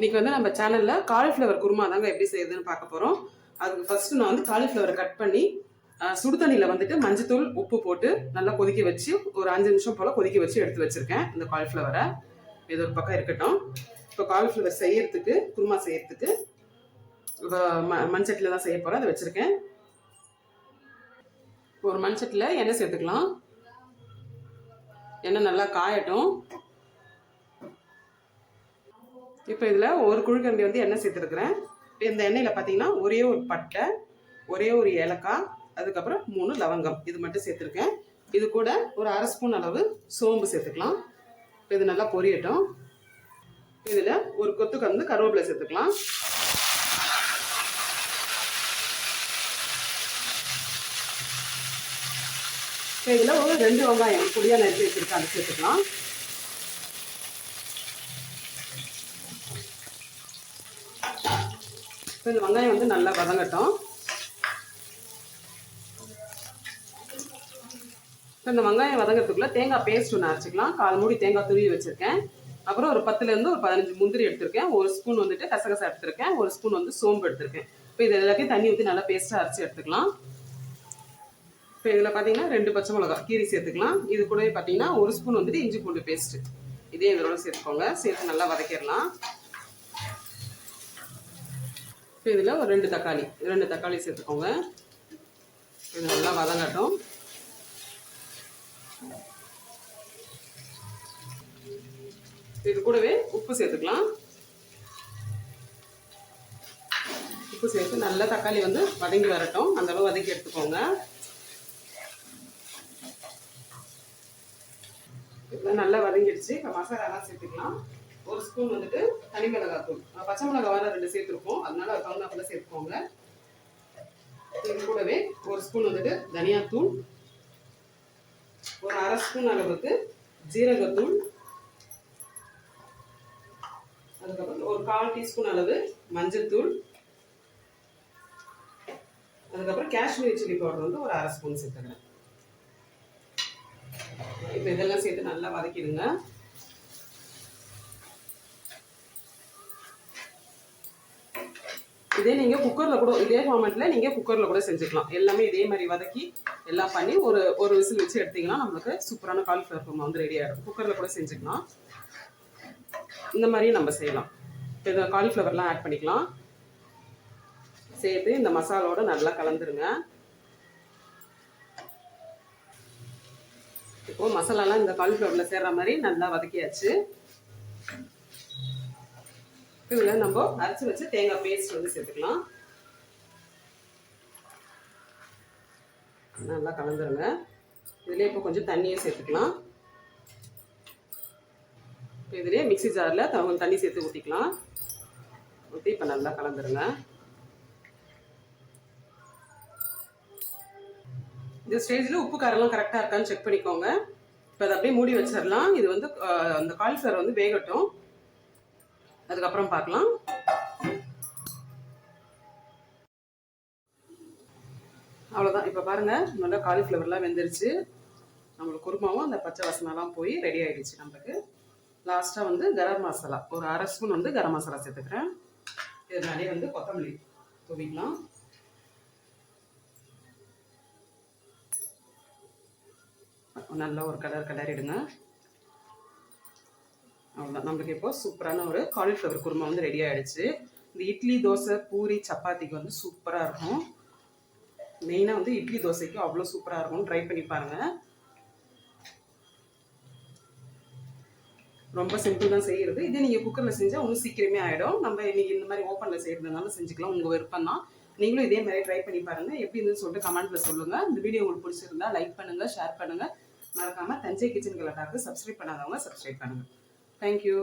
இன்னைக்கு வந்து நம்ம சேனல்ல காலிஃப்ளவர் குருமா தாங்க எப்படி செய்யுதுன்னு பார்க்க போறோம். அதுக்கு ஃபர்ஸ்ட் நான் வந்து காலிஃப்ளவரை கட் பண்ணி சுடுதண்ணியில் சுடு தண்ணியில வந்துட்டு மஞ்சத்தூள் உப்பு போட்டு நல்லா கொதிக்க வச்சு ஒரு அஞ்சு நிமிஷம் போல கொதிக்க வச்சு எடுத்து வச்சிருக்கேன் இந்த காலிஃப்ளவரை இது ஒரு பக்கம் இருக்கட்டும். இப்போ காலிஃப்ளவர் செய்யறதுக்கு குருமா செய்யறதுக்கு இப்போ ம மண்சட்டியில் தான் செய்ய போகிறேன் அதை வச்சுருக்கேன். ஒரு மண்சட்டியில் எண்ணெய் சேர்த்துக்கலாம். எண்ணெய் நல்லா காயட்டும். இப்போ இதில் ஒரு குழிக்கரண்டி வந்து எண்ணெய் சேர்த்துருக்குறேன். இப்போ இந்த எண்ணெயில் பார்த்தீங்கன்னா ஒரே ஒரு பட்டை ஒரே ஒரு ஏலக்காய் அதுக்கப்புறம் மூணு லவங்கம். இது மட்டும் சேர்த்துருக்கேன். இது கூட ஒரு அரை ஸ்பூன் அளவு சோம்பு சேர்த்துக்கலாம். இப்போ இது நல்லா பொரியட்டும். இதில் ஒரு கொத்துக்கு வந்து கருவேப்பிலை சேர்த்துக்கலாம். இப்போ இதில் ஒரு ரெண்டு வெங்காயம் பொடியாக நறுக்கி வச்சுருக்கேன். அதை சேர்த்துக்கலாம். இப்போ இந்த வெங்காயம் வந்து நல்லா வதங்கட்டும். இப்போ இந்த வெங்காயம் வதங்கிறதுக்குள்ளே தேங்காய் பேஸ்ட் ஒன்று அரைச்சிக்கலாம். கால் மூடி தேங்காய் துருவி வச்சுருக்கேன். அப்புறம் ஒரு பத்துலேருந்து ஒரு பதினஞ்சு முந்திரி எடுத்திருக்கேன். ஒரு ஸ்பூன் வந்துட்டு கசகசா எடுத்திருக்கேன். ஒரு ஸ்பூன் வந்து சோம்பு எடுத்திருக்கேன். இப்போ இது எல்லாத்தையும் தண்ணி ஊற்றி நல்லா பேஸ்ட்டாக அரைச்சி எடுத்துக்கலாம். இப்போ இதில் பார்த்தீங்கன்னா ரெண்டு பச்சை மிளகா கீரி சேர்த்துக்கலாம். இது கூடவே பார்த்தீங்கன்னா ஒரு ஸ்பூன் வந்துட்டு இஞ்சி பூண்டு பேஸ்ட்டு இதே இதோட சேர்த்துக்கோங்க. சேர்த்து நல்லா வதக்கிடலாம். இப்போ இதில் ஒரு ரெண்டு தக்காளி ரெண்டு தக்காளி சேர்த்துக்கோங்க. இது நல்லா வதங்கட்டும். இது கூடவே உப்பு சேர்த்துக்கலாம். உப்பு சேர்த்து நல்லா தக்காளி வந்து வதங்கி வரட்டும். அந்தளவு வதக்கி எடுத்துக்கோங்க. இதெல்லாம் நல்லா வதங்கிடுச்சு. இப்போ மசாலாலாம் சேர்த்துக்கலாம். ஸ்பூன் வந்துட்டு தனி மிளகாய் தூள் பச்சை மிளகாய் வேறு ரெண்டு சேர்த்துருக்கோம் அதனால ஒரு கவுன் தகுந்தாப்புல சேர்த்துக்கோங்க. இது கூடவே ஒரு ஸ்பூன் வந்துட்டு தனியாத்தூள். ஒரு அரை ஸ்பூன் அளவுக்கு ஜீரகத்தூள். அதுக்கப்புறம் ஒரு கால் டீஸ்பூன் அளவு மஞ்சள்தூள் அதுக்கப்புறம் காஷ்மீரி சில்லி பவுடர் வந்து ஒரு அரை ஸ்பூன் சேர்த்துக்கிறேன். இப்போ இதெல்லாம் சேர்த்து நல்லா வதக்கிடுங்க. இதே நீங்கள் குக்கரில் கூட இதே ஃபார்மெட்டில் நீங்கள் குக்கரில் கூட செஞ்சுக்கலாம். எல்லாமே இதே மாதிரி வதக்கி எல்லாம் பண்ணி ஒரு ஒரு விசில் வச்சு எடுத்திங்கன்னா நம்மளுக்கு சூப்பரான காலிஃப்ளவர் குருமா வந்து ரெடி ஆகிடும் குக்கரில் கூட செஞ்சுக்கலாம். இந்த மாதிரியும் நம்ம செய்யலாம். இப்போ இதை காலிஃப்ளவர்லாம் ஆட் பண்ணிக்கலாம். சேர்த்து இந்த மசாலோட நல்லா கலந்துருங்க. இப்போது மசாலாலாம் இந்த காலிஃப்ளவரில் சேர்ற மாதிரி நல்லா வதக்கியாச்சு. இதில் நம்ம அரைச்சி வச்சு தேங்காய் பேஸ்ட் வந்து சேர்த்துக்கலாம். நல்லா கலந்துருங்க. இதுலேயே இப்போ கொஞ்சம் தண்ணியும் சேர்த்துக்கலாம். இப்போ இதுலேயே மிக்ஸி ஜாரில் கொஞ்சம் தண்ணி சேர்த்து ஊற்றிக்கலாம் ஊற்றி இப்போ நல்லா கலந்துருங்க. இந்த ஸ்டேஜில் உப்பு காரெல்லாம் கரெக்டாக இருக்கான்னு செக் பண்ணிக்கோங்க. இப்போ அதை அப்படியே மூடி வச்சிடலாம். இது வந்து அந்த காலிஃப்ளவர் வந்து வேகட்டும். அதுக்கப்புறம் பார்க்கலாம். அவ்வளோதான் இப்போ பாருங்கள் நல்லா காலிஃப்ளவர்லாம் வெந்துருச்சு. நம்மளுக்கு குருமாவும் அந்த பச்சை வாசனைலாம் போய் ரெடி ஆகிடுச்சு நம்மளுக்கு. லாஸ்ட்டாக வந்து கரம் மசாலா. ஒரு அரை ஸ்பூன் வந்து கரம் மசாலா சேர்த்துக்கிறேன். இதனாலே வந்து கொத்தமல்லி தூவிக்கலாம். நல்லா ஒரு கலர் கலரிடுங்க அவ்வளோதான் நம்மளுக்கு இப்போ சூப்பரான ஒரு காலிஃப்ளவர் குருமா வந்து ரெடி ஆயிடுச்சு. இந்த இட்லி தோசை பூரி சப்பாத்திக்கு வந்து சூப்பராக இருக்கும். மெயினாக வந்து இட்லி தோசைக்கு அவ்வளோ சூப்பராக இருக்கும் ட்ரை பண்ணி பாருங்கள் ரொம்ப சிம்பிள் தான் செய்கிறது இதே நீங்கள் குக்கரில் செஞ்சால் இன்னும் சீக்கிரமே ஆகிடும் நம்ம இன்றைக்கி இந்த மாதிரி ஓப்பனில் செய்கிறதுனால செஞ்சுக்கலாம். உங்கள் விருப்பம் தான். நீங்களும் இதே மாதிரி ட்ரை பண்ணி பாருங்கள் எப்படி இருந்துன்னு சொல்லிட்டு கமெண்ட்டில் சொல்லுங்கள் இந்த வீடியோ உங்களுக்கு பிடிச்சிருந்தா லைக் பண்ணுங்கள் ஷேர் பண்ணுங்கள் மறக்காமல் தஞ்சை கிச்சன் கலட்டாக்கு சப்ஸ்கிரைப் பண்ணாதவங்க சப்ஸ்கிரைப் பண்ணுங்கள் தேங்க்யூ